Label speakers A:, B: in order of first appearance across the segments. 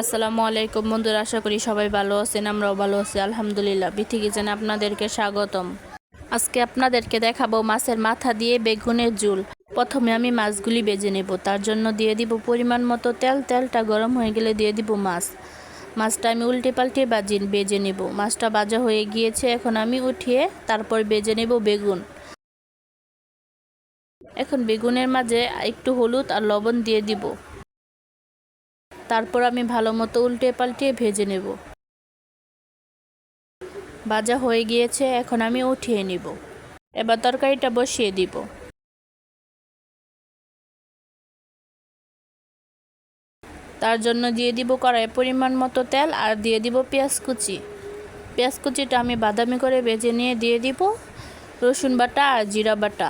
A: আসসালামু আলাইকুম বন্ধুরা, আশা করি সবাই ভালো আছেন, আমরাও ভালো আছি, আলহামদুলিল্লাহ। বিথি কিচেনে আপনাদেরকে স্বাগতম। আজকে আপনাদেরকে দেখাবো মাছের মাথা দিয়ে বেগুনের ঝুল। প্রথমে আমি মাছগুলি বেজে নেব, তার জন্য দিয়ে দিব পরিমাণ মতো তেল, তেলটা গরম হয়ে গেলে দিয়ে দিব মাছ। মাছটা আমি উল্টে পাল্টে বাজি বেজে নেব। মাছটা বাজা হয়ে গিয়েছে, এখন আমি উঠিয়ে তারপর বেজে নেব বেগুন। এখন বেগুনের মাঝে একটু হলুদ আর লবণ দিয়ে দিব। তারপর আমি ভালো মতো উল্টে পাল্টে ভেজে নেব। ভাজা হয়ে গিয়েছে, এখন আমি উঠিয়ে নিব। এবার তরকারিটা বসিয়ে দিব। তার জন্য দিয়ে দিব কড়াই পরিমাণ মতো তেল আর দিয়ে দিব পেঁয়াজ কুচি। পেঁয়াজ কুচিটা আমি বাদামি করে বেজে নিয়ে দিয়ে দিব রসুন বাটা আর জিরা বাটা।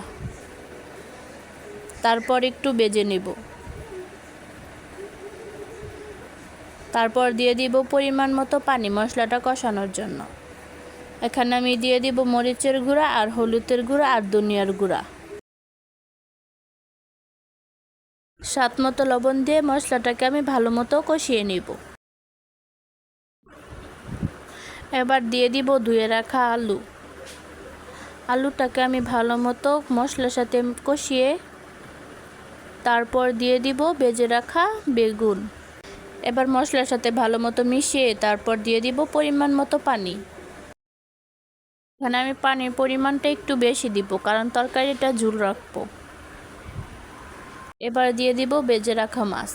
A: তারপর একটু বেজে নেব। তারপর দিয়ে দিব পরিমাণ মতো পানি মশলাটা কষানোর জন্য। এখানে আমি দিয়ে দিব মরিচের গুঁড়া আর হলুদের গুঁড়া আর দুনিয়ার গুঁড়া। স্বাদ মতো লবণ দিয়ে মশলাটাকে আমি ভালো মতো কষিয়ে নিব। এবার দিয়ে দিব ধুয়ে রাখা আলু। আলুটাকে আমি ভালো মতো মশলার সাথে কষিয়ে তারপর দিয়ে দিব বেজে রাখা বেগুন। এবার মশলার সাথে ভালো মতো মিশিয়ে তারপর দিয়ে দিব পরিমাণ মতো পানি। এখানে আমি পানির পরিমাণটা একটু বেশি দিব, কারণ তরকারিটা ঝুল রাখব। এবার দিয়ে দিব বেজে রাখা মাছ।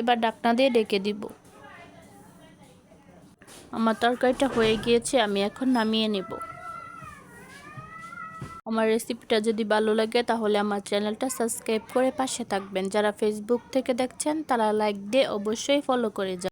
A: এবার ডাকনা দিয়ে ডেকে দিব। আমার তরকারিটা হয়ে গিয়েছে, আমি এখন নামিয়ে নেব। আমার রেসিপিটা যদি ভালো লাগে, তাহলে আমার চ্যানেলটা সাবস্ক্রাইব করে পাশে থাকবেন। যারা ফেসবুক থেকে দেখছেন, তারা লাইক দিয়ে অবশ্যই ফলো করে যান।